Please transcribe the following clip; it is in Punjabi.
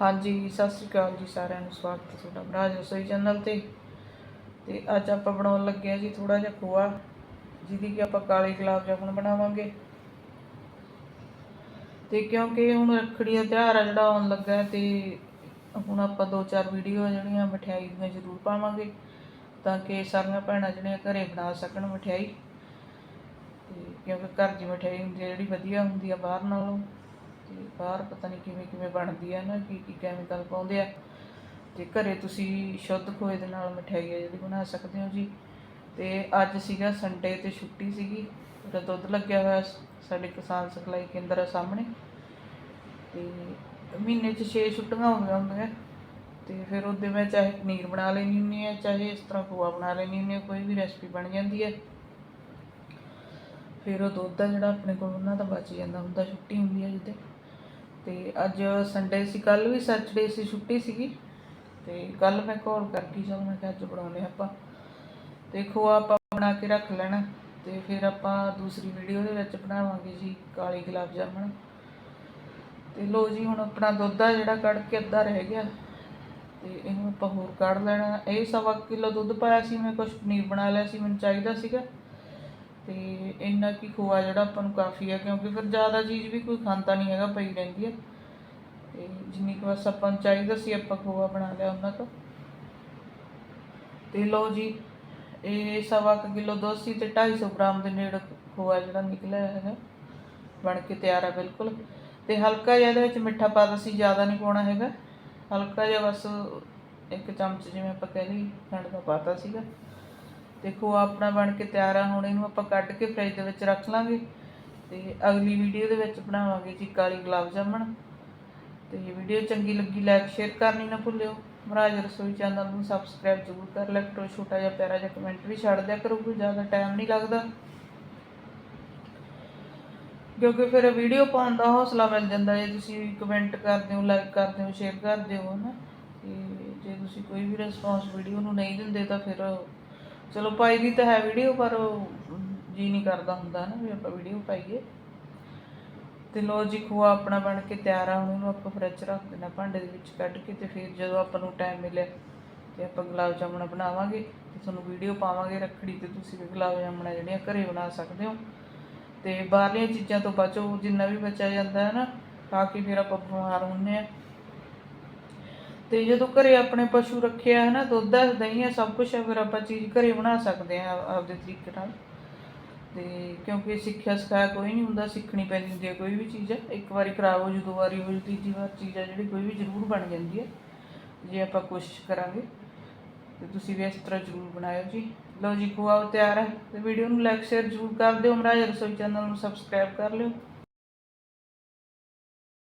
ਹਾਂਜੀ, ਸਤਿ ਸ੍ਰੀ ਅਕਾਲ ਜੀ ਸਾਰਿਆਂ ਨੂੰ, ਸਵਾਗਤ ਹੈ ਤੁਹਾਡਾ ਬਰਾਜ ਰਸੋਈ ਚੈਨਲ ਤੇ। ਤੇ ਅੱਜ ਆਪਾਂ ਬਣਾਉਣ ਲੱਗੇ ਆ ਜੀ ਥੋੜਾ ਜਿਹਾ ਖੋਆ, ਜਿਹਦੀ ਕਿ ਆਪਾਂ ਕਾਲੇ ਗੁਲਾਬ ਜਾਮੁਨ ਬਣਾਵਾਂਗੇ। ਤੇ ਕਿਉਂਕਿ ਹੁਣ ਰੱਖੜੀ ਦਾ ਤਿਉਹਾਰ ਆ ਜਿਹੜਾ ਆਉਣ ਲੱਗਾ ਹੈ ਤੇ ਹੁਣ ਆਪਾਂ ਦੋ ਚਾਰ ਵੀਡੀਓ ਜਿਹੜੀਆਂ ਮਠਿਆਈ ਦੀਆਂ ਜ਼ਰੂਰ ਪਾਵਾਂਗੇ, ਤਾਂ ਕਿ ਸਾਰੀਆਂ ਭੈਣਾਂ ਜਿਹੜੀਆਂ ਘਰੇ ਬਣਾ ਸਕਣ ਮਠਿਆਈ। ਤੇ ਕਿਉਂਕਿ ਘਰ ਦੀ ਮਠਿਆਈ ਹੁੰਦੀ ਹੈ, ਜਿਹੜੀ ਵਧੀਆ ਹੁੰਦੀ ਆ ਬਾਹਰ ਨਾਲੋਂ। ਤੇ ਬਾਹਰ ਪਤਾ ਨਹੀਂ ਕਿਵੇਂ ਕਿਵੇਂ ਬਣਦੀ ਆ ਨਾ, ਕੀ ਕੀ ਕੈਮੀਕਲ ਪਾਉਂਦੇ ਆ। ਤੇ ਘਰੇ ਤੁਸੀਂ ਸ਼ੁੱਧ ਖੋਏ ਦੇ ਨਾਲ ਮਠਿਆਈ ਆ ਜਿਹੜੀ ਬਣਾ ਸਕਦੇ ਹੋ ਜੀ। ਤੇ ਅੱਜ ਸੀਗਾ ਸੰਡੇ ਤੇ ਛੁੱਟੀ ਸੀਗੀ, ਉਹਦਾ ਦੁੱਧ ਲੱਗਿਆ ਹੋਇਆ ਸਾਡੇ ਕਿਸਾਨ ਸਿਖਲਾਈ ਕੇਂਦਰ ਆ ਸਾਹਮਣੇ। ਤੇ ਮਹੀਨੇ 'ਚ 6 ਛੁੱਟੀਆਂ ਹੁੰਦੀਆਂ ਹੁੰਦੀਆਂ। ਤੇ ਫਿਰ ਉਹਦੇ ਮੈਂ ਚਾਹੇ ਪਨੀਰ ਬਣਾ ਲੈਣੀ ਹੁੰਦੀ ਆ, ਚਾਹੇ ਇਸ ਤਰ੍ਹਾਂ ਖੋਆ ਬਣਾ ਲੈਣੀ ਹੁੰਦੀ ਆ, ਕੋਈ ਵੀ ਰੈਸਪੀ ਬਣ ਜਾਂਦੀ ਹੈ ਫਿਰ ਉਹ ਦੁੱਧ ਆ ਜਿਹੜਾ ਆਪਣੇ ਕੋਲ, ਉਹਨਾਂ ਦਾ ਬਚ ਜਾਂਦਾ ਹੁੰਦਾ, ਛੁੱਟੀ ਹੁੰਦੀ ਹੈ ਜਿੱਦੇ ਤੇ ਅੱਜ ਸੰਡੇ ਸੀ ਕੱਲ ਵੀ ਸੈਟਰਡੇ ਸੀ, ਛੁੱਟੀ ਸੀਗੀ। ਤੇ ਕੱਲ ਮੈਂ ਕਾਲ ਕਰਕੇ ਚਲ ਮੈਂ ਕਿਹਾ ਅੱਜ ਬਣਾਉਨੇ ਆਪਾਂ। ਤੇ ਖੋਆ ਆਪਾਂ ਬਣਾ ਕੇ ਰੱਖ ਲੈਣਾ। ਤੇ ਫਿਰ ਆਪਾਂ ਦੂਸਰੀ ਵੀਡੀਓ ਦੇ ਵਿੱਚ ਬਣਾਵਾਂਗੇ ਜੀ, ਕਾਲੀ ਗੁਲਾਬ ਜਾਮਣ। ਤੇ ਲੋ ਜੀ, ਹੁਣ ਆਪਣਾ ਦੁੱਧ ਆ ਜਿਹੜਾ ਕੱਢ ਕੇ ਅੱਧਾ ਰਹਿ ਗਿਆ। ਤੇ ਇਹਨੂੰ ਆਪਾਂ ਹੋਰ ਕੱਢ ਲੈਣਾ। ਇਹ ਸਵਾ ਕਿਲੋ ਦੁੱਧ ਪਾਇਆ ਸੀ, ਮੈਂ ਕੁਝ ਪਨੀਰ ਬਣਾ ਲਿਆ ਸੀ, ਮੈਨੂੰ ਚਾਹੀਦਾ ਸੀਗਾ। ਤੇ ਇੰਨਾ ਕੀ ਖੋਆ ਜਿਹੜਾ ਆਪਾਂ ਨੂੰ ਕਾਫੀ ਆ, ਕਿਉਂਕਿ ਫਿਰ ਜ਼ਿਆਦਾ ਚੀਜ਼ ਵੀ ਕੋਈ ਖਾਂਦਾ ਨਹੀਂ ਹੈਗਾ, ਪਈ ਰਹਿੰਦੀ ਹੈ ਤੇ ਜਿੰਨੀ ਕੁ ਬਸ ਆਪਾਂ ਨੂੰ ਚਾਹੀਦਾ ਸੀ, ਆਪਾਂ ਖੋਆ ਬਣਾ ਲਿਆ ਉਹਨਾਂ ਤੋਂ। ਤੇ ਲਓ ਜੀ, ਇਹ ਸਵਾ ਕੁ ਕਿਲੋ ਦੁੱਧ ਸੀ ਤੇ 250 ਗ੍ਰਾਮ ਦੇ ਨੇੜੇ ਖੋਆ ਜਿਹੜਾ ਨਿਕਲਿਆ ਹੈਗਾ, ਬਣ ਕੇ ਤਿਆਰ ਆ ਬਿਲਕੁਲ। ਤੇ ਹਲਕਾ ਜਿਹਾ ਇਹਦੇ ਵਿੱਚ ਮਿੱਠਾ ਪਾਤਾ ਸੀ ਜ਼ਿਆਦਾ ਨਹੀਂ ਪਾਉਣਾ ਹੈਗਾ। ਹਲਕਾ ਜਿਹਾ ਬਸ ਇੱਕ ਚਮਚ ਜਿਵੇਂ ਆਪਾਂ ਕਹਿ ਲਈ ਖੰਡ ਦਾ ਪਾਤਾ ਸੀਗਾ। ਦੇਖੋ ਆਪਣਾ ਬਣ ਕੇ ਤਿਆਰ ਆ, ਹੁਣ ਇਹਨੂੰ ਆਪਾਂ ਕੱਢ ਕੇ ਫ੍ਰਿਜ ਦੇ ਵਿੱਚ ਰੱਖ ਲਾਂਗੇ ਤੇ ਅਗਲੀ ਵੀਡੀਓ ਦੇ ਵਿੱਚ ਬਣਾਵਾਂਗੇ ਜੀ ਕਾਲੀ ਗੁਲਾਬ ਜਾਮਣ। ਤੇ ਵੀਡੀਓ ਚੰਗੀ ਲੱਗੀ ਲਾਈਕ ਸ਼ੇਅਰ ਕਰਨੀ ਨਾ ਭੁੱਲਿਓ। ਮਹਾਰਾਜ ਰਸੋਈ ਚੈਨਲ ਨੂੰ ਸਬਸਕ੍ਰਾਈਬ ਜ਼ਰੂਰ ਕਰ ਲੈ ਕਰੋ। ਛੋਟਾ ਜਿਹਾ ਪਿਆਰਾ ਜਿਹਾ ਕਮੈਂਟ ਵੀ ਛੱਡ ਦਿਆ ਕਰੋ, ਕੋਈ ਜ਼ਿਆਦਾ ਟਾਈਮ ਨਹੀਂ ਲੱਗਦਾ। ਕਿਉਂਕਿ ਫਿਰ ਵੀਡੀਓ ਪਾਉਣ ਦਾ ਹੌਸਲਾ ਮਿਲ ਜਾਂਦਾ ਜੇ ਤੁਸੀਂ ਕਮੈਂਟ ਕਰਦੇ ਹੋ ਲਾਈਕ ਕਰਦੇ ਹੋ ਸ਼ੇਅਰ ਕਰਦੇ ਹੋ ਨਾ ਤੇ ਜੇ ਤੁਸੀਂ ਕੋਈ ਵੀ ਰਿਸਪੌਂਸ ਵੀਡੀਓ ਨੂੰ ਨਹੀਂ ਦਿੰਦੇ ਤਾਂ ਫਿਰ ਚਲੋ ਪਾਈ ਦੀ ਤਾਂ ਹੈ ਵੀਡੀਓ ਪਰ ਉਹ ਜੀ ਨਹੀਂ ਕਰਦਾ ਹੁੰਦਾ ਨਾ ਵੀ ਆਪਾਂ ਵੀਡੀਓ ਪਾਈਏ। ਤੇ ਲੋ ਜੀ ਖੋਆ ਆਪਣਾ ਬਣ ਕੇ ਤਿਆਰ ਆ, ਹੁਣ ਇਹਨੂੰ ਆਪਾਂ ਫਰਿੱਜ ਰੱਖ ਦੇਣਾ ਭਾਂਡੇ ਦੇ ਵਿੱਚ ਕੱਢ ਕੇ ਤੇ ਫਿਰ ਜਦੋਂ ਆਪਾਂ ਨੂੰ ਟਾਈਮ ਮਿਲਿਆ ਤੇ ਆਪਾਂ ਗੁਲਾਬ ਜਾਮੁਨ ਬਣਾਵਾਂਗੇ ਤੇ ਤੁਹਾਨੂੰ ਵੀਡੀਓ ਪਾਵਾਂਗੇ ਰੱਖੜੀ ਤੇ, ਤੁਸੀਂ ਵੀ ਗੁਲਾਬ ਜਾਮੁਨਾਂ ਜਿਹੜੀਆਂ ਘਰੇ ਬਣਾ ਸਕਦੇ ਹੋ। ਤੇ ਬਾਹਰਲੀਆਂ ਚੀਜ਼ਾਂ ਤੋਂ ਬਚੋ, ਜਿੰਨਾ ਵੀ ਬਚਿਆ ਜਾਂਦਾ ਹੈ ਨਾ ਤਾਂ ਕਿ ਫਿਰ ਆਪਾਂ ਬਿਮਾਰ ਹੁੰਨੇ ਆ। ਤੇ ਜਦੋਂ ਘਰੇ ਆਪਣੇ ਪਸ਼ੂ ਰੱਖਿਆ ਹੈ ਨਾ ਦੁੱਧ ਹੈ ਦਹੀਂ ਹੈ ਸਭ ਕੁਝ ਹੈ ਫਿਰ ਆਪਾਂ ਚੀਜ਼ ਘਰੇ ਬਣਾ ਸਕਦੇ ਆ ਆਪਦੇ ਤਰੀਕੇ ਨਾਲ। ਤੇ ਕਿਉਂਕਿ ਸਿੱਖਿਆ ਸਿਖਾਇਆ ਕੋਈ ਨਹੀਂ ਹੁੰਦਾ, ਸਿੱਖਣੀ ਪੈਂਦੀ ਹੁੰਦੀ ਹੈ ਕੋਈ ਵੀ ਚੀਜ਼। ਇੱਕ ਵਾਰੀ ਖਰਾਬ ਹੋ ਜੂ ਦੋ ਵਾਰੀ ਹੋ ਜੂ ਤੀਜੀ ਵਾਰ ਚੀਜ਼ ਹੈ ਜਿਹੜੀ ਕੋਈ ਵੀ ਜ਼ਰੂਰ ਬਣ ਜਾਂਦੀ ਹੈ ਜੇ ਆਪਾਂ ਕੋਸ਼ਿਸ਼ ਕਰਾਂਗੇ। ਤੇ ਤੁਸੀਂ ਵੀ ਇਸ ਤਰ੍ਹਾਂ ਜ਼ਰੂਰ ਬਣਾਇਓ ਜੀ। ਲਓ ਜੀ, ਖੋਆ ਤਿਆਰ ਹੈ ਤੇ ਵੀਡੀਓ ਨੂੰ ਲਾਈਕ ਸ਼ੇਅਰ ਜ਼ਰੂਰ ਕਰ ਦਿਓ। ਮਹਾਰਾਜ ਰਸੋਈ ਚੈਨਲ ਨੂੰ ਸਬਸਕ੍ਰਾਈਬ ਕਰ ਲਿਓ।